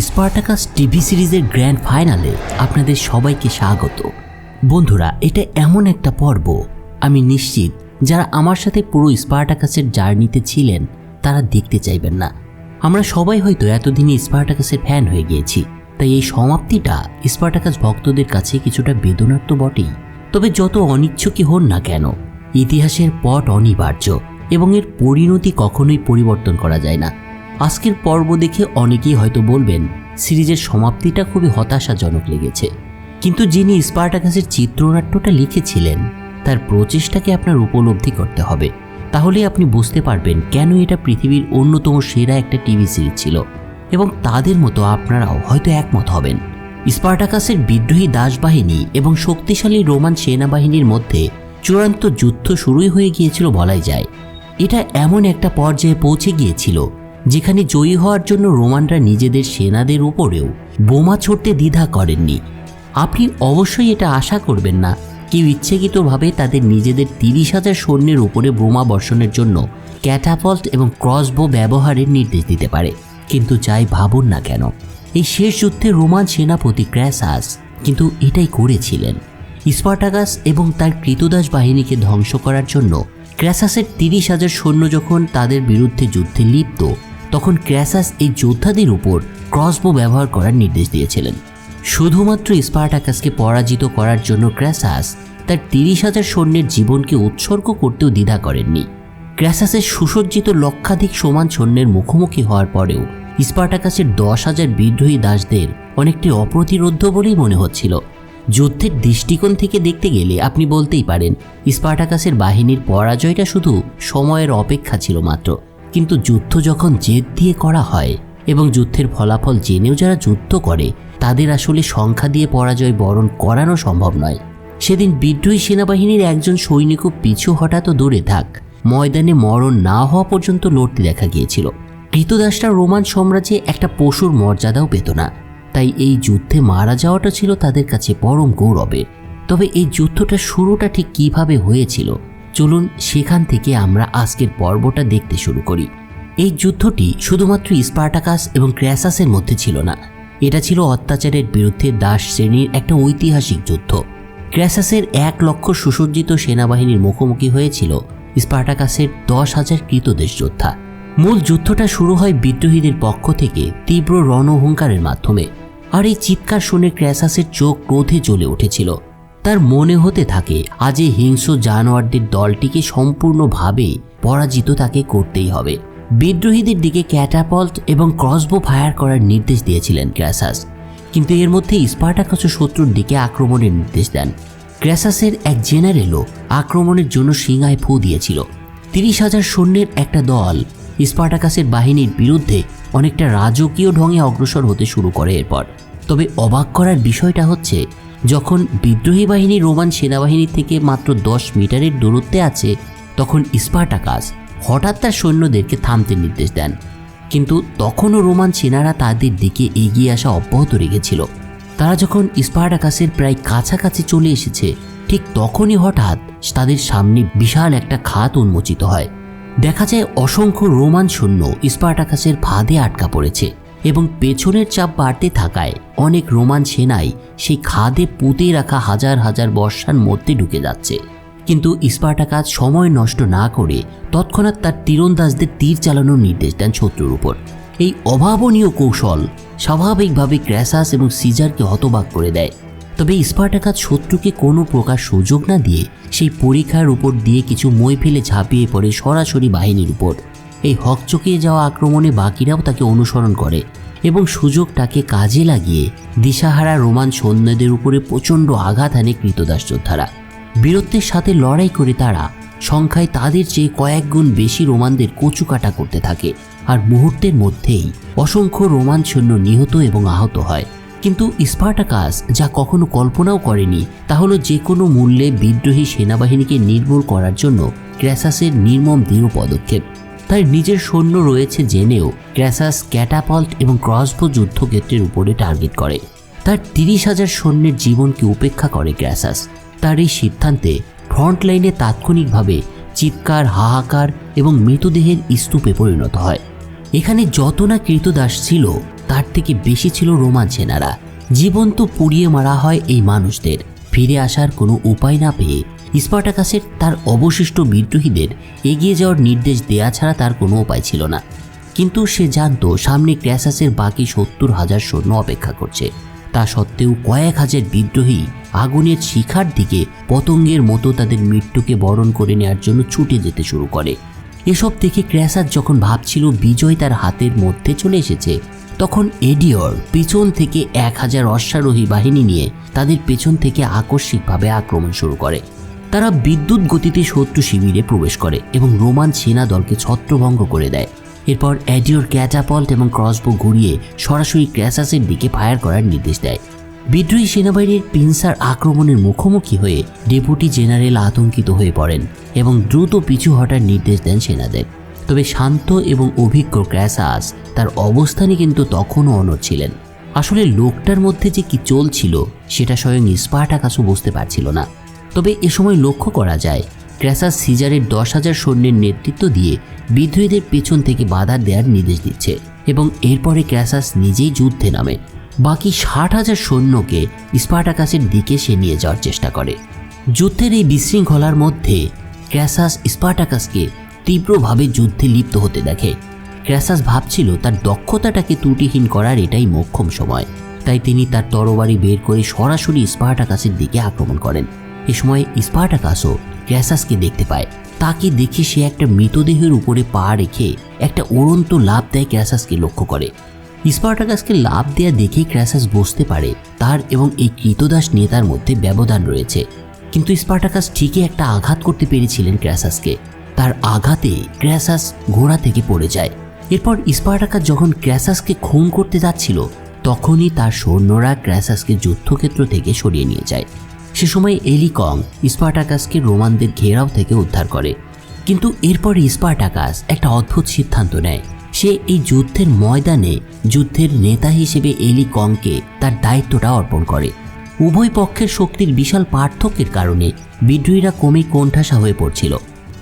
Spartacus TV সিরিজের grand ফাইনালে আপনাদের সবাইকে স্বাগত। বন্ধুরা, এটা এমন একটা পর্ব। আমি নিশ্চিত যারা আমার সাথে পুরো স্পার্টাকাসের জার্নিতে ছিলেন, তারা দেখতে চাইবেন না। আমরা সবাই হয়তো এতদিনই স্পার্টাকাসের ফ্যান হয়ে গিয়েছি, তাই এই সমাপ্তিটা স্পার্টাকাস ভক্তদের কাছে কিছুটা বেদনার তো বটেই। তবে যত অনিচ্ছুকই হন না কেন, ইতিহাসের পট অনিবার্য এবং এর পরিণতি কখনোই পরিবর্তন করা যায় না। আজকের পর্ব দেখে অনেকেই হয়তো বলবেন, সিরিজের সমাপ্তিটা খুবই হতাশাজনক লেগেছে। কিন্তু যিনি স্পার্টাকাসের চিত্রনাট্যটা লিখেছিলেন, তার প্রচেষ্টাকে আপনার উপলব্ধি করতে হবে। তাহলে আপনি বুঝতে পারবেন কেন এটা পৃথিবীর অন্যতম সেরা একটা টিভি সিরিজ ছিল। এবং তাদের মতো আপনারাও হয়তো একমত হবেন। স্পার্টাকাসের বিদ্রোহী দাসবাহিনী এবং শক্তিশালী রোমান সেনাবাহিনীর মধ্যে চূড়ান্ত যুদ্ধ শুরুই হয়ে গিয়েছিল বলাই যায়। এটা এমন একটা পর্যায়ে পৌঁছে গিয়েছিল যেখানে জয়ী হওয়ার জন্য রোমানরা নিজেদের সেনাদের উপরেও বোমা ছড়তে দ্বিধা করেননি। আপনি অবশ্যই এটা আশা করবেন না। কেউ ইচ্ছাকৃতভাবে তাদের নিজেদের তিরিশ হাজার সৈন্যের উপরে বোমা বর্ষণের জন্য ক্যাটাপল্ট এবং ক্রসবো ব্যবহারের নির্দেশ দিতে পারে। কিন্তু যাই ভাবুন না কেন, এই শেষ যুদ্ধে রোমান সেনাপতি ক্র্যাসাস কিন্তু এটাই করেছিলেন। স্পার্টাকাস এবং তার কৃতদাস বাহিনীকে ধ্বংস করার জন্য ক্র্যাসাসের তিরিশ হাজার সৈন্য যখন তাদের বিরুদ্ধে যুদ্ধে লিপ্ত তখন ক্র্যাসাস এই যোদ্ধাদের উপর ক্রসবো ব্যবহার করার নির্দেশ দিয়েছিলেন। শুধুমাত্র স্পার্টাকাসকে পরাজিত করার জন্য ক্র্যাসাস তার তিরিশ হাজার সৈন্যের জীবনকে উৎসর্গ করতেও দ্বিধা করেননি। ক্র্যাসাসের সুসজ্জিত লক্ষাধিক সমান সৈন্যের মুখোমুখি হওয়ার পরেও স্পার্টাকাসের দশ হাজার বিদ্রোহী দাসদের অনেকটি অপ্রতিরোধ্য বলেই মনে হচ্ছিল। যুদ্ধের দৃষ্টিকোণ থেকে দেখতে গেলে আপনি বলতেই পারেন, স্পার্টাকাসের বাহিনীর পরাজয়টা শুধু সময়ের অপেক্ষা ছিল মাত্র। কিন্তু যুদ্ধ যখন জেদ দিয়ে করা হয় এবং যুদ্ধের ফলাফল জেনেও যারা যুদ্ধ করে, তাদের আসলে সংখ্যা দিয়ে পরাজয় বরণ করানো সম্ভব নয়। সেদিন বিদ্রোহী সেনাবাহিনীর একজন সৈনিকও পিছু হঠাৎ দূরে থাক ময়দানে মরণ না হওয়া পর্যন্ত লড়তে দেখা গিয়েছিল। কৃতদাসরা রোমান সাম্রাজ্যে একটা পশুর মর্যাদাও পেত না। তাই এই যুদ্ধে মারা যাওয়াটা ছিল তাদের কাছে পরম গৌরবের। তবে এই যুদ্ধটা শুরুটা ঠিক কীভাবে হয়েছিল চলুন সেখান থেকে আমরা আজকের পর্বটা দেখতে শুরু করি। এই যুদ্ধটি শুধুমাত্র স্পার্টাকাস এবং ক্র্যাসাসের মধ্যে ছিল না, এটা ছিল অত্যাচারের বিরুদ্ধে দাস শ্রেণির একটা ঐতিহাসিক যুদ্ধ। ক্র্যাসাসের এক লক্ষ সুসজ্জিত সেনাবাহিনীর মুখোমুখি হয়েছিল স্পার্টাকাসের দশ হাজার কৃতদেশ যোদ্ধা। মূল যুদ্ধটা শুরু হয় বিদ্রোহীদের পক্ষ থেকে তীব্র রণহুঙ্কারের মাধ্যমে, আর এই চিৎকার শুনে ক্র্যাসাসের চোখ ক্রোধে জ্বলে উঠেছিল। তার মনে হতে থাকে, আজ এই হিংস্র জানোয়ারদের দলটিকে সম্পূর্ণভাবে পরাজিত তাকে করতেই হবে। বিদ্রোহীদের দিকে ক্যাটাপল্ট এবং ক্রসবো ফায়ার করার নির্দেশ দিয়েছিলেন ক্র্যাসাস। কিন্তু এর মধ্যে স্পার্টাকাস শত্রুর দিকে আক্রমণের নির্দেশ দেন। ক্র্যাসাসের এক জেনারেলও আক্রমণের জন্য সিংহায় ফু দিয়েছিল। তিরিশ হাজার সৈন্যের একটা দল স্পার্টাকাসের বাহিনীর বিরুদ্ধে অনেকটা রাজকীয় ঢঙে অগ্রসর হতে শুরু করে এরপর। তবে অবাক করার বিষয়টা হচ্ছে যখন বিদ্রোহী বাহিনী রোমান সেনাবাহিনী থেকে মাত্র দশ মিটারের দূরত্বে আছে, তখন স্পার্টাকাস হঠাৎ তার সৈন্যদেরকে থামতে নির্দেশ দেন। কিন্তু তখনও রোমান সেনারা তাদের দিকে এগিয়ে আসা অব্যাহত রেখেছিল। তারা যখন স্পার্টাকাসের প্রায় কাছাকাছি চলে এসেছে, ঠিক তখনই হঠাৎ তাদের সামনে বিশাল একটা খাত উন্মোচিত হয়। দেখা যায় অসংখ্য রোমান সৈন্য স্পার্টাকাসের ফাঁদে আটকা পড়েছে। এবং পেছনের চাপ বাড়তে থাকায় অনেক রোমান সেনাই সেই খাদে পুঁতে রাখা হাজার হাজার বর্ষার মধ্যে ঢুকে যাচ্ছে। কিন্তু স্পার্টাকাস সময় নষ্ট না করে তৎক্ষণাৎ তার তীরন্দাজদের তীর চালানোর নির্দেশ দেন শত্রুর উপর। এই অভাবনীয় কৌশল স্বাভাবিকভাবে ক্র্যাসাস এবং সিজারকে হতবাক করে দেয়। তবে স্পার্টাকাস শত্রুকে কোনো প্রকার সুযোগ না দিয়ে সেই পরীক্ষার উপর দিয়ে কিছু মই ফেলে ঝাঁপিয়ে পড়ে সরাসরি বাহিনীর উপর। এই হকচকিয়ে যাওয়া আক্রমণে বাকিরাও তাকে অনুসরণ করে এবং সুযোগটাকে কাজে লাগিয়ে দিশাহারা রোমান সৈন্যদের উপরে প্রচণ্ড আঘাত আনে কৃতদাস যোদ্ধারা। বীরত্বের সাথে লড়াই করে তারা সংখ্যায় তাদের চেয়ে কয়েক গুণ বেশি রোমানদের কচুকাটা করতে থাকে আর মুহূর্তের মধ্যেই অসংখ্য রোমান সৈন্য নিহত এবং আহত হয়। কিন্তু স্পার্টাকাস যা কখনো কল্পনাও করেনি তা হলো যে কোনো মূল্যে বিদ্রোহী সেনাবাহিনীকে নির্মূল করার জন্য ক্র্যাসাসের নির্মম দৃঢ় পদক্ষেপ। তার নিজের সৈন্য রয়েছে জেনেও ক্র্যাসাস ক্যাটাপল্ট এবং ক্রসবো যুদ্ধক্ষেত্রের উপরে টার্গেট করে। তার তিরিশ হাজার সৈন্যের জীবনকে উপেক্ষা করে ক্র্যাসাস। তার এই সিদ্ধান্তে ফ্রন্ট লাইনে তাৎক্ষণিকভাবে চিৎকার, হাহাকার এবং মৃতদেহের স্তূপে পরিণত হয়। এখানে যত না কৃতদাস ছিল, তার থেকে বেশি ছিল রোমান সেনারা। জীবন্ত পুড়িয়ে মারা হয় এই মানুষদের। ফিরে আসার কোনো উপায় না পেয়ে স্পার্টাকাসের তার অবশিষ্ট বিদ্রোহীদের এগিয়ে যাওয়ার নির্দেশ দেয়া ছাড়া তার কোনো উপায় ছিল না। কিন্তু সে জানতো সামনে ক্র্যাসাসের বাকি সত্তর হাজার সৈন্য অপেক্ষা করছে। তা সত্ত্বেও কয়েক হাজার বিদ্রোহী আগুনের শিখার দিকে পতঙ্গের মতো তাদের মৃত্যুকে বরণ করে নেওয়ার জন্য ছুটে যেতে শুরু করে। এসব দেখে ক্র্যাসাস যখন ভাবছিল বিজয় তার হাতের মধ্যে চলে এসেছে, তখন এডিওর পিছন থেকে এক হাজার অশ্বারোহী বাহিনী নিয়ে তাদের পেছন থেকে আকস্মিকভাবে আক্রমণ শুরু করে। তারা বিদ্যুৎ গতিতে শত্রু শিবিরে প্রবেশ করে এবং রোমান সেনা দলকে ছত্রভঙ্গ করে দেয়। এরপর অ্যাডিওর ক্যাটাপল্ট এবং ক্রসবো ঘুরিয়ে সরাসরি ক্র্যাসাসের দিকে ফায়ার করার নির্দেশ দেয়। বিদ্রোহী সেনাবাহিনীর পিনসার আক্রমণের মুখোমুখি হয়ে ডেপুটি জেনারেল আতঙ্কিত হয়ে পড়েন এবং দ্রুত পিছু হটার নির্দেশ দেন সেনাদের। তবে শান্ত এবং অভিজ্ঞ ক্র্যাসাস তার অবস্থানে কিন্তু তখনও অনড় ছিলেন। আসলে লোকটার মধ্যে যে কি চলছিল, সেটা স্বয়ং স্পার্টাকাসও বুঝতে পারছিল না। তবে এ সময় লক্ষ্য করা যায় ক্র্যাসাস সিজারের দশ হাজার সৈন্যের নেতৃত্ব দিয়ে বিদ্রোহীদের পেছন থেকে বাধা দেওয়ার নির্দেশ দিচ্ছে এবং এরপরে ক্র্যাসাস নিজেই যুদ্ধে নামে। বাকি ষাট হাজার সৈন্যকে স্পার্টাকাসের দিকে সে নিয়ে যাওয়ার চেষ্টা করে। যুদ্ধের এই বিশৃঙ্খলার মধ্যে ক্র্যাসাস স্পার্টাকাসকে তীব্রভাবে যুদ্ধে লিপ্ত হতে দেখে। ক্র্যাসাস ভাবছিল তার দক্ষতাটাকে ত্রুটিহীন করার এটাই মোক্ষম সময়। তাই তিনি তার তরবারি বের করে সরাসরি স্পার্টাকাসের দিকে আক্রমণ করেন। এ সময় স্পার্টাকাসও ক্র্যাসাসকে দেখতে পায়। তাকে দেখে সে একটা মৃতদেহের উপরে পা রেখে একটা উড়ন্ত লাভ দেয় ক্র্যাসাসকে লক্ষ্য করে। স্পার্টাকাসকে লাভ দেয়া দেখে ক্র্যাসাস বুঝতে পারে তার এবং এই কৃতদাস নেতার মধ্যে ব্যবধান রয়েছে। কিন্তু স্পার্টাকাস ঠিকই একটা আঘাত করতে পেরেছিলেন ক্র্যাসাসকে তার আঘাতে ক্র্যাসাস ঘোড়া থেকে পড়ে যায়। এরপর স্পার্টাকাস যখন ক্র্যাসাসকে খুন করতে যাচ্ছিল, তখনই তার সৈন্যরা ক্র্যাসাসকে যুদ্ধক্ষেত্র থেকে সরিয়ে নিয়ে যায়। সে সময় এলিকং স্পার্টাকাসকে রোমানদের ঘেরাও থেকে উদ্ধার করে। কিন্তু এরপরে স্পার্টাকাস একটা অদ্ভুত সিদ্ধান্ত নেয়। সে এই যুদ্ধের ময়দানে যুদ্ধের নেতা হিসেবে এলিকংকে তার দায়িত্বটা অর্পণ করে। উভয় পক্ষের শক্তির বিশাল পার্থক্যের কারণে বিদ্রোহীরা কমে কোণঠাসা হয়ে পড়ছিল।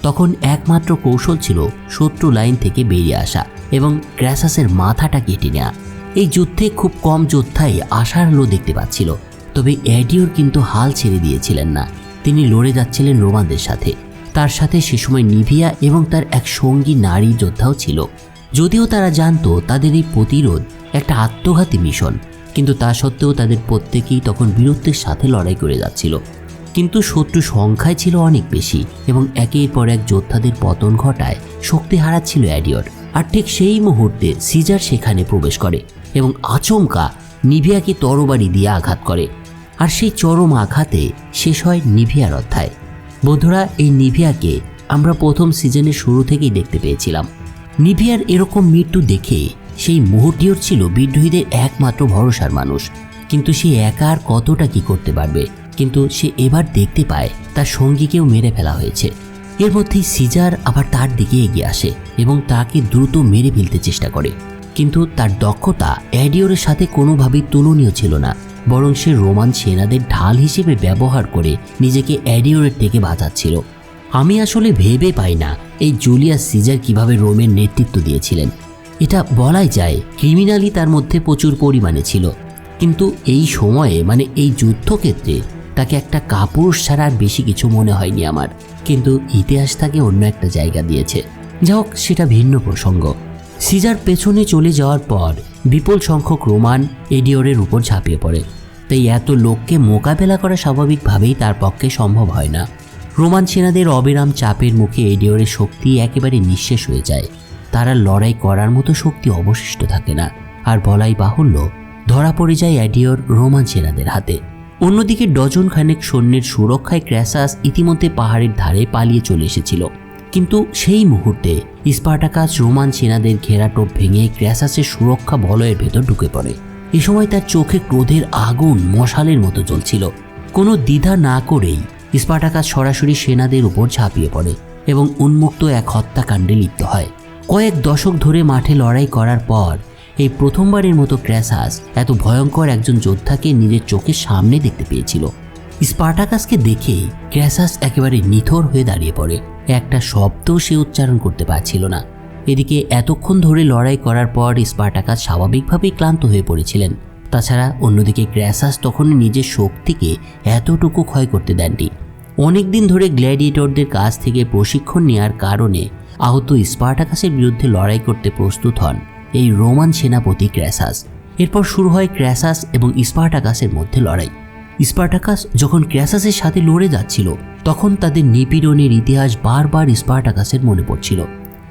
তখন একমাত্র কৌশল ছিল শত্রু লাইন থেকে বেরিয়ে আসা এবং ক্র্যাসাসের মাথাটা কেটে নেওয়া এই যুদ্ধে খুব কম যোদ্ধাই আশার আলো দেখতে পাচ্ছিল। তবে অ্যাডিওর কিন্তু হাল ছেড়ে দিয়েছিলেন না। তিনি লড়ে যাচ্ছিলেন রোমানদের সাথে। তার সাথে সে সময় নিভিয়া এবং তার এক সঙ্গী নারী যোদ্ধাও ছিল। যদিও তারা জানতো তাদের এই প্রতিরোধ একটা আত্মঘাতী মিশন, কিন্তু তা সত্ত্বেও তাদের প্রত্যেকেই তখন বীরত্বের সাথে লড়াই করে যাচ্ছিল। কিন্তু শত্রু সংখ্যায় ছিল অনেক বেশি এবং একের পর এক যোদ্ধাদের পতন ঘটায় শক্তি হারাচ্ছিল অ্যাডিওর আর ঠিক সেই মুহূর্তে সিজার সেখানে প্রবেশ করে এবং আচমকা নিভিয়াকে তরবারি দিয়ে আঘাত করে। আর সেই চরম আঘাতে শেষ হয় নিভিয়ার অধ্যায়। বন্ধুরা, এই নিভিয়াকে আমরা প্রথম সিজনের শুরু থেকেই দেখতে পেয়েছিলাম। নিভিয়ার এরকম মৃত্যু দেখে সেই মুহূর্তীয় ছিল বিদ্রোহীদের একমাত্র ভরসার মানুষ। কিন্তু সে একা আর কতটা কি করতে পারবে? কিন্তু সে এবার দেখতে পায় তার সঙ্গীকেও মেরে ফেলা হয়েছে। এর মধ্যেই সিজার আবার তার দিকে এগিয়ে আসে এবং তাকে দ্রুত মেরে ফেলতে চেষ্টা করে। কিন্তু তার দক্ষতা অ্যাডিওরের সাথে কোনোভাবেই তুলনীয় ছিল না। বরং সে রোমান সেনাদের ঢাল হিসেবে ব্যবহার করে নিজেকে অ্যাডিওরের থেকে বাঁচাচ্ছিল। আমি আসলে ভেবে পাই না এই জুলিয়াস সিজার কীভাবে রোমের নেতৃত্ব দিয়েছিলেন। এটা বলাই যায় ক্রিমিনালি তার মধ্যে প্রচুর পরিমাণে ছিল। কিন্তু এই সময়ে মানে এই যুদ্ধক্ষেত্রে, তাকে একটা কাপুরুষ ছাড়া আর বেশি কিছু মনে হয়নি আমার। কিন্তু ইতিহাস তাকে অন্য একটা জায়গা দিয়েছে। যা হোক, সেটা ভিন্ন প্রসঙ্গ। সিজার পেছনে চলে যাওয়ার পর বিপুল সংখ্যক রোমান এডিওরের উপর ঝাঁপিয়ে পড়ে। তাই এত লোককে মোকাবেলা করা স্বাভাবিকভাবেই তার পক্ষে সম্ভব হয় না। রোমান সেনাদের অবিরাম চাপের মুখে এডিওরের শক্তি একেবারে নিঃশেষ হয়ে যায়। তারা লড়াই করার মতো শক্তি অবশিষ্ট থাকে না। আর বলাই বাহুল্য, ধরা পড়ে যায় অ্যাডিওর রোমান সেনাদের হাতে। অন্যদিকে ডজন খানেক সৈন্যের সুরক্ষায় ক্র্যাসাস ইতিমধ্যে পাহাড়ের ধারে পালিয়ে চলে এসেছিল। কিন্তু সেই মুহূর্তে স্পার্টাকাস রোমান সেনাদের ঘেরাটোপ ভেঙে ক্র্যাসাসের সুরক্ষা বলয়ের ভেতর ঢুকে পড়ে। এ সময় তার চোখে ক্রোধের আগুন মশালের মতো জ্বলছিল। কোনো দ্বিধা না করেই স্পার্টাকাস সরাসরি সেনাদের উপর ঝাঁপিয়ে পড়ে এবং উন্মুক্ত এক হত্যাকাণ্ডে লিপ্ত হয়। কয়েক দশক ধরে মাঠে লড়াই করার পর এই প্রথমবারের মতো ক্র্যাসাস এত ভয়ঙ্কর একজন যোদ্ধাকে নিজের চোখের সামনে দেখতে পেয়েছিল। স্পার্টাকাসকে দেখে ক্র্যাসাস একেবারে নিথর হয়ে দাঁড়িয়ে পড়ে। একটা শব্দও সে উচ্চারণ করতে পারছিল না। এদিকে এতক্ষণ ধরে লড়াই করার পর স্পার্টাকাস স্বাভাবিকভাবেই ক্লান্ত হয়ে পড়েছিলেন। তাছাড়া অন্যদিকে ক্র্যাসাস তখন নিজের শক্তিকে এতটুকু ক্ষয় করতে দেননি। অনেক দিন ধরে গ্ল্যাডিয়েটরদের কাছ থেকে প্রশিক্ষণ নেওয়ার কারণে আহত স্পার্টাকাসের বিরুদ্ধে লড়াই করতে প্রস্তুত হন এই রোমান সেনাপতি ক্র্যাসাস এরপর শুরু হয় ক্র্যাসাস এবং স্পার্টাকাসের মধ্যে লড়াই। স্পার্টাকাস যখন ক্র্যাসাসের সাথে লড়ে যাচ্ছিল, তখন তাদের নিপীড়নের ইতিহাস বারবার স্পার্টাকাসের মনে পড়ছিল।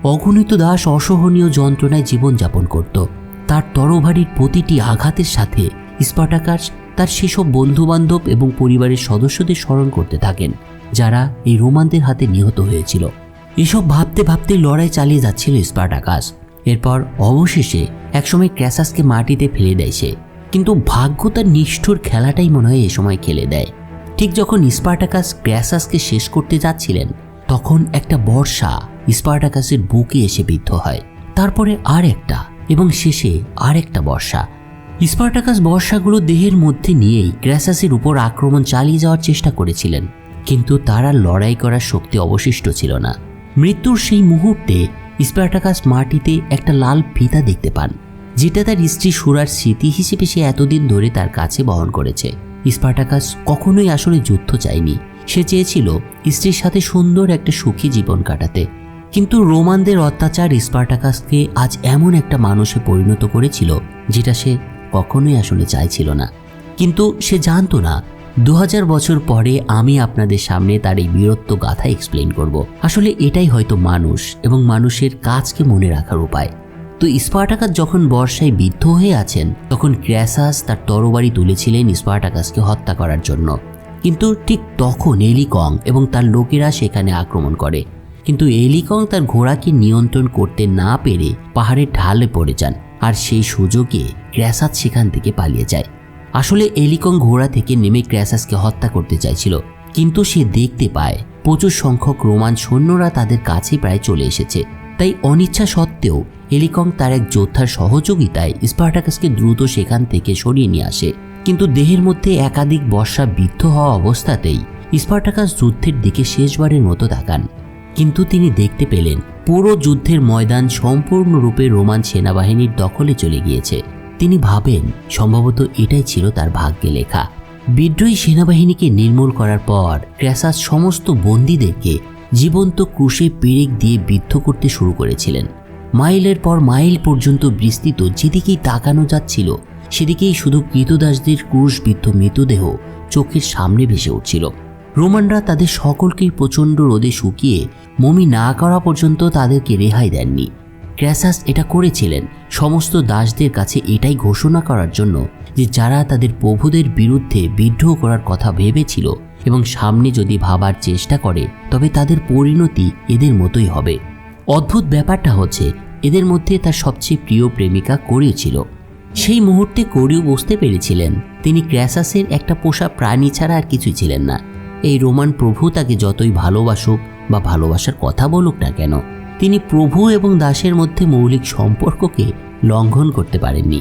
অগণিত দাস অসহনীয় যন্ত্রণায় জীবনযাপন করত। তার তরভারির প্রতিটি আঘাতের সাথে স্পার্টাকাস তার সেসব বন্ধুবান্ধব এবং পরিবারের সদস্যদের স্মরণ করতে থাকেন, যারা এই রোমানদের হাতে নিহত হয়েছিল। এসব ভাবতে ভাবতে লড়াই চালিয়ে যাচ্ছিল স্পার্টাকাস। এরপর অবশেষে একসময় ক্র্যাসাসকে মাটিতে ফেলে দেয় সে। কিন্তু ভাগ্য তার নিষ্ঠুর খেলাটাই মনে হয় এ সময় খেলে দেয়। ঠিক যখন স্পার্টাকাস ক্র্যাসাসকে শেষ করতে যাচ্ছিলেন, তখন একটা বর্ষা স্পার্টাকাসের বুকে এসে বিদ্ধ হয়। তারপরে আর একটা এবং শেষে আর একটা বর্ষা স্পার্টাকাস বর্ষাগুলো দেহের মধ্যে নিয়েই ক্র্যাসাসের উপর আক্রমণ চালিয়ে যাওয়ার চেষ্টা করেছিলেন, কিন্তু তারা লড়াই করার শক্তি অবশিষ্ট ছিল না। মৃত্যুর সেই মুহূর্তে স্পার্টাকাস মাটিতে একটা লাল ফিতা দেখতে পান, যেটা তার স্ত্রী সুরার স্মৃতি হিসেবে সে এতদিন ধরে তার কাছে বহন করেছে। স্পার্টাকাস কখনোই আসলে যুদ্ধ চায়নি। সে চেয়েছিল স্ত্রীর সাথে সুন্দর একটা সুখী জীবন কাটাতে। কিন্তু রোমানদের অত্যাচার স্পার্টাকাসকে আজ এমন একটা মানুষে পরিণত করেছিল, যেটা সে কখনোই আসলে চাইছিল না। কিন্তু সে জানতো না দু হাজার বছর পরে আমি আপনাদের সামনে তার এই বীরত্ব গাথা এক্সপ্লেন করব। আসলে এটাই হয়তো মানুষ এবং মানুষের কাজকে মনে রাখার উপায়। তো স্পার্টাকাস যখন বর্ষায় বিদ্ধ হয়ে আছেন, তখন ক্র্যাসাস তার তরবারি তুলেছিলেন স্পার্টাকাসকে হত্যা করার জন্য। কিন্তু ঠিক তখন এলিকং এবং তার লোকেরা সেখানে আক্রমণ করে। কিন্তু এলিকং তার ঘোড়াকে নিয়ন্ত্রণ করতে না পেরে পাহাড়ের ঢালে পড়ে যান আর সেই সুযোগে ক্র্যাসাস সেখান থেকে পালিয়ে যায়। আসলে এলিকং ঘোড়া থেকে নেমে ক্র্যাসাসকে হত্যা করতে চাইছিল, কিন্তু সে দেখতে পায় প্রচুর সংখ্যক রোমান সৈন্যরা তাদের কাছে প্রায় চলে এসেছে। তাই অনিচ্ছা সত্ত্বেও এলিকং তার এক যোদ্ধার সহযোগিতায় স্পার্টাকাসকে দ্রুত সেখান থেকে সরিয়ে নিয়ে আসে। কিন্তু দেহের মধ্যে একাধিক বর্ষা বিদ্ধ হওয়া অবস্থাতেই স্পার্টাকাস যুদ্ধের দিকে শেষবারের মতো তাকান। কিন্তু তিনি দেখতে পেলেন, পুরো যুদ্ধের ময়দান সম্পূর্ণরূপে রোমান সেনাবাহিনীর দখলে চলে গিয়েছে। তিনি ভাবেন, সম্ভবত এটাই ছিল তার ভাগ্যে লেখা। বিদ্রোহী সেনাবাহিনীকে নির্মূল করার পর, ক্র্যাসাস সমস্ত বন্দীদেরকে জীবন্ত ক্রুশে পেরেক দিয়ে বিদ্ধ করতে শুরু করেছিলেন। মাইলের পর মাইল পর্যন্ত বিস্তৃত যেদিকেই তাকানো যাচ্ছিল, সেদিকেই শুধু কৃতদাসদের ক্রুশবিদ্ধ মৃতদেহ চোখের সামনে ভেসে উঠছিল। রোমানরা তাদের সকলকেই প্রচণ্ড রোদে শুকিয়ে মমি না করা পর্যন্ত তাদেরকে রেহাই দেননি। ক্র্যাসাস এটা করেছিলেন। সমস্ত দাসদের কাছে এটাই ঘোষণা করার জন্য যে যারা তাদের প্রভুদের বিরুদ্ধে বিদ্রোহ করার কথা ভেবেছিল এবং সামনে যদি ভাবার চেষ্টা করে, তবে তাদের পরিণতি এদের মতোই হবে। অদ্ভুত ব্যাপারটা হচ্ছে, এদের মধ্যে তার সবচেয়ে প্রিয় প্রেমিকা করিও ছিল। সেই মুহূর্তে করিও বুঝতে পেরেছিলেন, তিনি ক্র্যাসাসের একটা পোষা প্রাণী ছাড়া আর কিছুই ছিলেন না। এই রোমান প্রভু তাকে যতই ভালোবাসুক বা ভালোবাসার কথা বলুক না কেন, তিনি প্রভু এবং দাসের মধ্যে মৌলিক সম্পর্ককে লঙ্ঘন করতে পারেননি।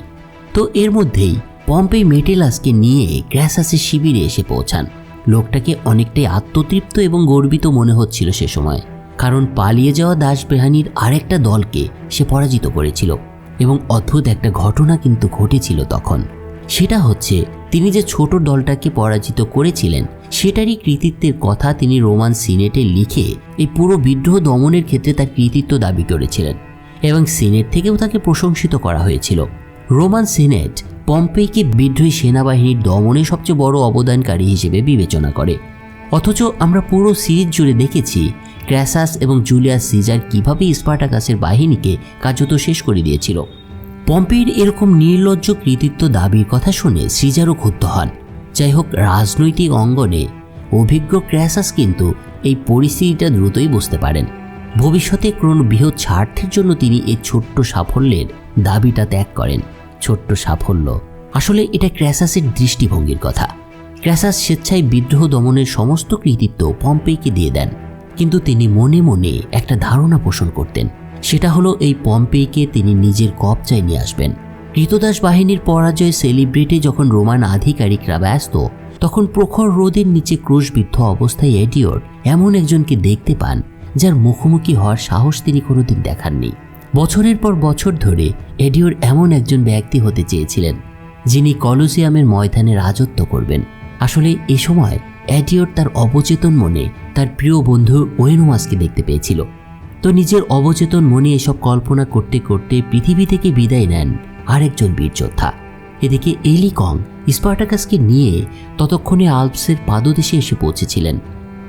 তো এর মধ্যেই পম্পেই মেটেলাসকে নিয়ে গ্র্যাসাসের শিবিরে এসে পৌঁছান। লোকটাকে অনেকটাই আত্মতৃপ্ত এবং গর্বিত মনে হচ্ছিল সে সময়, কারণ পালিয়ে যাওয়া দাস বেহানির আরেকটা দলকে সে পরাজিত করেছিল এবং অদ্ভুত একটা ঘটনা কিন্তু ঘটেছিল তখন। সেটা হচ্ছে, তিনি যে ছোট দলটাকে পরাজিত করেছিলেন, সেটারই কৃতিত্বের কথা তিনি রোমান সিনেটে লিখে এই পুরো বিদ্রোহ দমনের ক্ষেত্রে তার কৃতিত্ব দাবি করেছিলেন এবং সিনেট থেকেও তাকে প্রশংসিত করা হয়েছিল। রোমান সিনেট পম্পেইকে বিদ্রোহী সেনাবাহিনীর দমনে সবচেয়ে বড় অবদানকারী হিসেবে বিবেচনা করে। অথচ আমরা পুরো সিরিজ জুড়ে দেখেছি, ক্র্যাসাস এবং জুলিয়াস সিজার কীভাবে স্পার্টাকাসের বাহিনীকে কার্যত শেষ করে দিয়েছিল। পম্পের এরকম নির্লজ্জ কৃতিত্ব দাবির কথা শুনে সিজারও ক্ষুব্ধ হন। যাই হোক রাজনৈতিক অঙ্গনে অভিজ্ঞ ক্র্যাসাস কিন্তু এই পরিস্থিতিটা দ্রুতই বুঝতে পারেন। ভবিষ্যতে কোনো বৃহৎ স্বার্থের জন্য তিনি এই ছোট্ট সাফল্যের দাবিটা ত্যাগ করেন। ছোট্ট সাফল্য। আসলে এটা ক্র্যাসাসের দৃষ্টিভঙ্গির কথা। ক্র্যাসাস স্বেচ্ছায় বিদ্রোহ দমনের সমস্ত কৃতিত্ব পম্পেইকে দিয়ে দেন। কিন্তু তিনি মনে মনে একটা ধারণা পোষণ করতেন। সেটা হলো এই পম্পেইকে তিনি নিজের কবজায় নিয়ে আসবেন। কৃতদাস বাহিনীর পরাজয় সেলিব্রেটে যখন রোমান আধিকারিকরা ব্যস্ত, তখন প্রখর রোদের নিচে ক্রুশবিদ্ধ অবস্থায় এডিওর এমন একজনকে দেখতে পান, যার মুখোমুখি হওয়ার সাহস তিনি কোনোদিন দেখাননি। বছরের পর বছর ধরে এডিওর এমন একজন ব্যক্তি হতে চেয়েছিলেন, যিনি কলোসিয়ামের ময়দানে রাজত্ব করবেন। আসলে এ সময় অ্যাডিওর তার অবচেতন মনে তার প্রিয় বন্ধু ওয়েনোমাসকে দেখতে পেয়েছিল। তো নিজের অবচেতন মনে এসব কল্পনা করতে করতে পৃথিবী থেকে বিদায় নেন আরেকজন বীরযোদ্ধা এদিকে এলিকং স্পার্টাকাসকে নিয়ে ততক্ষণে আলপসের পাদদেশে এসে পৌঁছেছিলেন।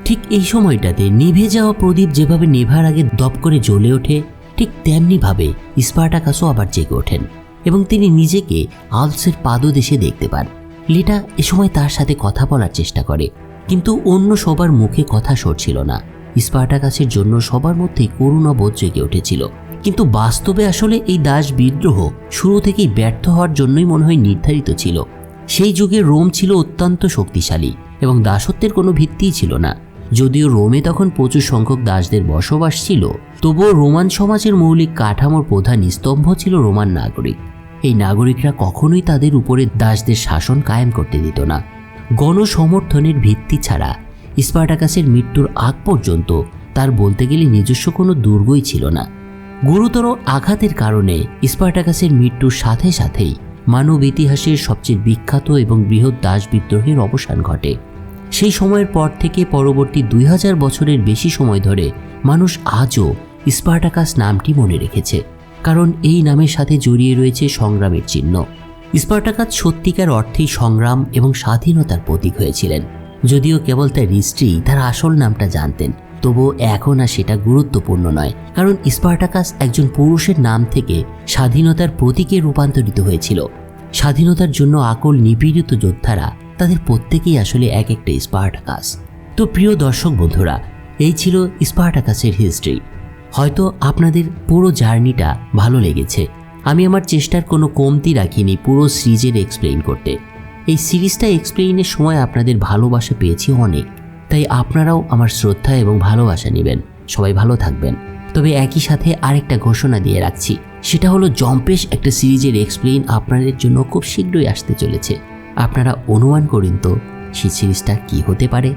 ঠিক এই সময়টাতে নিভে যাওয়া প্রদীপ যেভাবে নেভার আগে দপ করে জ্বলে ওঠে, ঠিক তেমনিভাবে স্পার্টাকাসও আবার জেগে ওঠেন এবং তিনি নিজেকে আলপসের পাদদেশে দেখতে পান। লিটা এ সময় তার সাথে কথা বলার চেষ্টা করে, কিন্তু অন্য সবার মুখে কথা সরছিল না। স্পার্টাকাসের জন্য সবার মধ্যেই করুণা বোধ জেগে উঠেছিল। কিন্তু বাস্তবে আসলে এই দাস বিদ্রোহ শুরু থেকেই ব্যর্থ হওয়ার জন্যই মনে হয় নির্ধারিত ছিল। সেই যুগে রোম ছিল অত্যন্ত শক্তিশালী এবং দাসত্বের কোনো ভিত্তিই ছিল না। যদিও রোমে তখন প্রচুর সংখ্যক দাসদের বসবাস ছিল, তবুও রোমান সমাজের মৌলিক কাঠামোর প্রধান স্তম্ভ ছিল রোমান নাগরিক। এই নাগরিকরা কখনোই তাদের উপরে দাসদের শাসন কায়েম করতে দিত না। গণসমর্থনের ভিত্তি ছাড়া স্পার্টাকাসের মৃত্যুর আগ পর্যন্ত তার বলতে গেলে নিজস্ব কোনো দুর্গই ছিল না। গুরুতর আঘাতের কারণে স্পার্টাকাসের মৃত্যুর সাথে সাথেই মানব ইতিহাসের সবচেয়ে বিখ্যাত এবং বৃহৎ দাস বিদ্রোহের অবসান ঘটে। সেই সময়ের পর থেকে পরবর্তী দুই হাজার বছরের বেশি সময় ধরে মানুষ আজও স্পার্টাকাস নামটি মনে রেখেছে, কারণ এই নামের সাথে জড়িয়ে রয়েছে সংগ্রামের চিহ্ন। স্পার্টাকাস সত্যিকার অর্থেই সংগ্রাম এবং স্বাধীনতার প্রতীক হয়েছিলেন। যদিও কেবল তার স্ত্রী তার আসল নামটা জানতেন, তবুও এখন আর সেটা গুরুত্বপূর্ণ নয়, কারণ স্পার্টাকাস একজন পুরুষের নাম থেকে স্বাধীনতার প্রতীকে রূপান্তরিত হয়েছিল। স্বাধীনতার জন্য আকল নিপীড়িত যোদ্ধারা তাদের প্রত্যেকেই আসলে এক একটা স্পার্টাকাস। তো প্রিয় দর্শক বন্ধুরা, এই ছিল স্পার্টাকাসের হিস্ট্রি হয়তো আপনাদের পুরো জার্নিটা ভালো লেগেছে। আমি আমার চেষ্টার কোনো কমতি রাখিনি পুরো সিরিজের এক্সপ্লেইন করতে। এই সিরিজটা এক্সপ্লেইনের সময় আপনাদের ভালোবাসা পেয়েছি অনেক, তাই আপনারাও আমার শ্রদ্ধা এবং ভালোবাসা নেবেন। সবাই ভালো থাকবেন। তবে একই সাথে আরেকটা ঘোষণা দিয়ে রাখছি, সেটা হলো জম্পেশ একটা সিরিজের এক্সপ্লেইন আপনাদের জন্য খুব শীঘ্রই আসতে চলেছে। আপনারা অনুমান করুন তো, সেই সিরিজটা কি হতে পারে?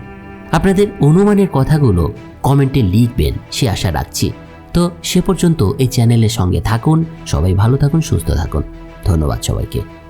আপনাদের অনুমানের কথাগুলো কমেন্টে লিখবেন, সে আশা রাখছি। তো সে পর্যন্ত এই চ্যানেলের সঙ্গে থাকুন, সবাই ভালো থাকুন, সুস্থ থাকুন। ধন্যবাদ সবাইকে।